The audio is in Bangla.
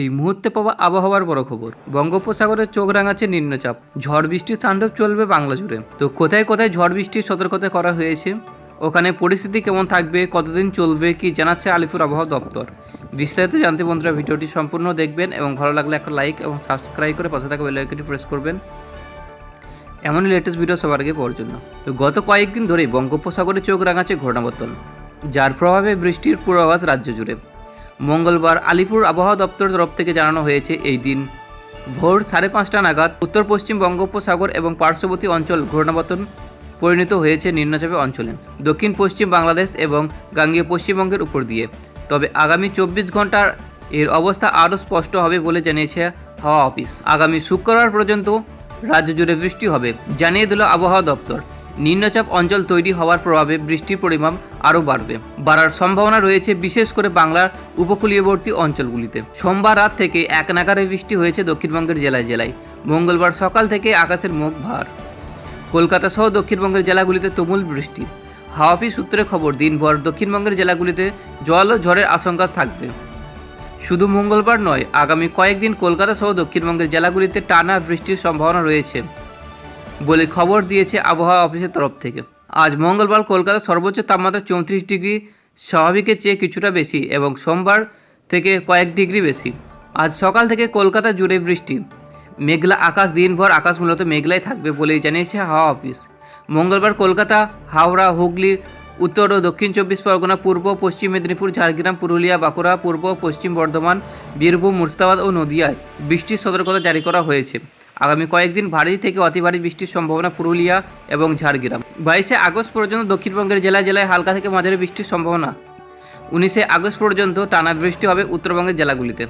এই মুহূর্তে পাওয়া আবহাওয়ার বড় খবর। বঙ্গোপসাগরে চোখ রাঙাচ্ছে নিম্নচাপ। ঝড় বৃষ্টির তাণ্ডব চলবে বাংলা জুড়ে। তো কোথায় কোথায় ঝড় বৃষ্টির সতর্কতা করা হয়েছে? ওখানে পরিস্থিতি কেমন থাকবে? কতদিন চলবে কি জানাচ্ছে আলিপুর আবহাওয়া দপ্তর। বিস্তারিত জানতে বন্ধুরা ভিডিওটি সম্পূর্ণ দেখবেন এবং ভালো লাগলে একটা লাইক এবং সাবস্ক্রাইব করে পাশে থাকা বেল আইকনটি প্রেস করবেন। এমনই লেটেস্ট ভিডিও সবার আগে পাওয়ার জন্য। তো গত কয়েকদিন ধরেই বঙ্গোপসাগরে চোখ রাঙাচ্ছে ঘূর্ণাবর্তন, যার প্রভাবে বৃষ্টির পূর্বাভাস রাজ্য জুড়ে। মঙ্গলবার আলিপুর আবহাওয়া দপ্তর তরফ থেকে জানানো হয়েছে এই দিন। ভোর সাড়ে পাঁচটা নাগাদ উত্তর পশ্চিম বঙ্গোপসাগর এবং পার্শ্ববর্তী অঞ্চল ঘূর্ণাবর্তন পরিণত হয়েছে নিম্নচাপে অঞ্চলে। দক্ষিণ পশ্চিম বাংলাদেশ এবং গাঙ্গীয় পশ্চিমবঙ্গের উপর দিয়ে। তবে আগামী চব্বিশ ঘণ্টার এর অবস্থা আরও স্পষ্ট হবে বলে জানিয়েছে হাওয়া অফিস। আগামী শুক্রবার পর্যন্ত রাজ্য জুড়ে বৃষ্টি হবে, জানিয়ে দিল আবহাওয়া দপ্তর। নিম্নচাপ অঞ্চল তৈরি হওয়ার প্রভাবে বৃষ্টির পরিমাণ আরও বাড়বে। বাড়ার সম্ভাবনা রয়েছে বিশেষ করে বাংলার উপকূলীয়বর্তী অঞ্চলগুলিতে। সোমবার রাত থেকে এক নাগারে বৃষ্টি হয়েছে দক্ষিণবঙ্গের জেলায় জেলায়। মঙ্গলবার সকাল থেকে আকাশের মুখ ভার। কলকাতা সহ দক্ষিণবঙ্গের জেলাগুলিতে তুমুল বৃষ্টি। হাওয়াপি সূত্রে খবর, দিনভর দক্ষিণবঙ্গের জেলাগুলিতে জল ও ঝড়ের আশঙ্কা থাকবে। শুধু মঙ্গলবার নয়, আগামী কয়েকদিন কলকাতা সহ দক্ষিণবঙ্গের জেলাগুলিতে টানা বৃষ্টির সম্ভাবনা রয়েছে। বলে খবর দিয়েছে আবহাওয়া অফিসের তরফ থেকে। আজ মঙ্গলবার কলকাতার সর্বোচ্চ তাপমাত্রা চৌত্রিশ ডিগ্রি, স্বাভাবিকের চেয়ে কিছুটা বেশি এবং সোমবার থেকে কয়েক ডিগ্রি বেশি। আজ সকাল থেকে কলকাতা জুড়ে বৃষ্টি। মেঘলা আকাশ, দিনভর আকাশ মূলত মেঘলাই থাকবে বলেই জানিয়েছে হাওয়া অফিস। মঙ্গলবার কলকাতা, হাওড়া, হুগলি, উত্তর ও দক্ষিণ চব্বিশ পরগনা, পূর্ব পশ্চিম মেদিনীপুর, ঝাড়গ্রাম, পুরুলিয়া, বাঁকুড়া, পূর্ব পশ্চিম বর্ধমান, বীরভূম, মুর্শিদাবাদ ও নদিয়ায় বৃষ্টির সতর্কতা জারি করা হয়েছে। আগামী কয়েকদিন ভারী থেকে অতি ভারী বৃষ্টির সম্ভাবনা পুরুলিয়া এবং ঝাড়গ্রাম। বাইশে আগস্ট পর্যন্ত দক্ষিণবঙ্গের জেলায় জেলায় হালকা থেকে মাঝারি বৃষ্টির সম্ভাবনা। উনিশে আগস্ট পর্যন্ত টানা বৃষ্টি হবে উত্তরবঙ্গের জেলাগুলিতে।